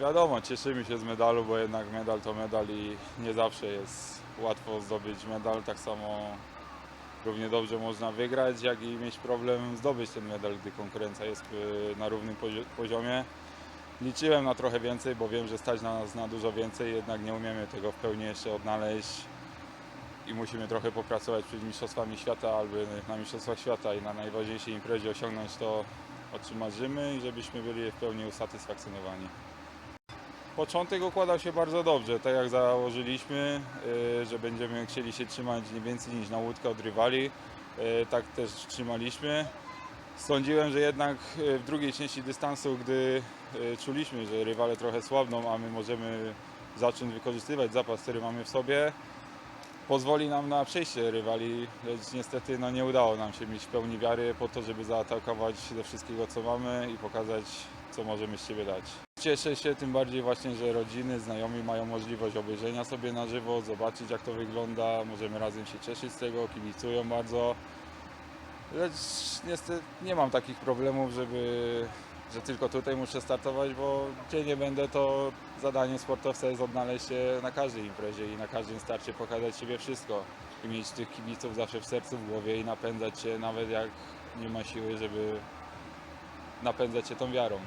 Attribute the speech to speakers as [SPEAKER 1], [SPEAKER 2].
[SPEAKER 1] Wiadomo, cieszymy się z medalu, bo jednak medal to medal i nie zawsze jest łatwo zdobyć medal. Tak samo równie dobrze można wygrać, jak i mieć problem zdobyć ten medal, gdy konkurencja jest y, na równym pozi- poziomie. Liczyłem na trochę więcej, bo wiem, że stać na nas na dużo więcej, jednak nie umiemy tego w pełni jeszcze odnaleźć i musimy trochę popracować przed Mistrzostwami Świata albo na Mistrzostwach Świata i na najważniejszej imprezie osiągnąć to, o czym marzymy i żebyśmy byli w pełni usatysfakcjonowani. Początek układał się bardzo dobrze, tak jak założyliśmy, y, że będziemy chcieli się trzymać nie więcej niż na łódkę od rywali, y, tak też trzymaliśmy. Sądziłem, że jednak y, w drugiej części dystansu, gdy czuliśmy, że rywale trochę słabną, a my możemy zacząć wykorzystywać zapas, który mamy w sobie, pozwoli nam na przejście rywali, lecz niestety no, nie udało nam się mieć w pełni wiary po to, żeby zaatakować ze wszystkiego, co mamy i pokazać, co możemy z siebie dać. Cieszę się tym bardziej właśnie, że rodziny, znajomi mają możliwość obejrzenia sobie na żywo, zobaczyć jak to wygląda, możemy razem się cieszyć z tego, kibicują bardzo. Lecz niestety nie mam takich problemów, żeby, że tylko tutaj muszę startować, bo gdzie nie będę, to zadanie sportowca jest odnaleźć się na każdej imprezie i na każdym starcie pokazać siebie wszystko i mieć tych kibiców zawsze w sercu, w głowie i napędzać się nawet jak nie ma siły, żeby napędzać się tą wiarą.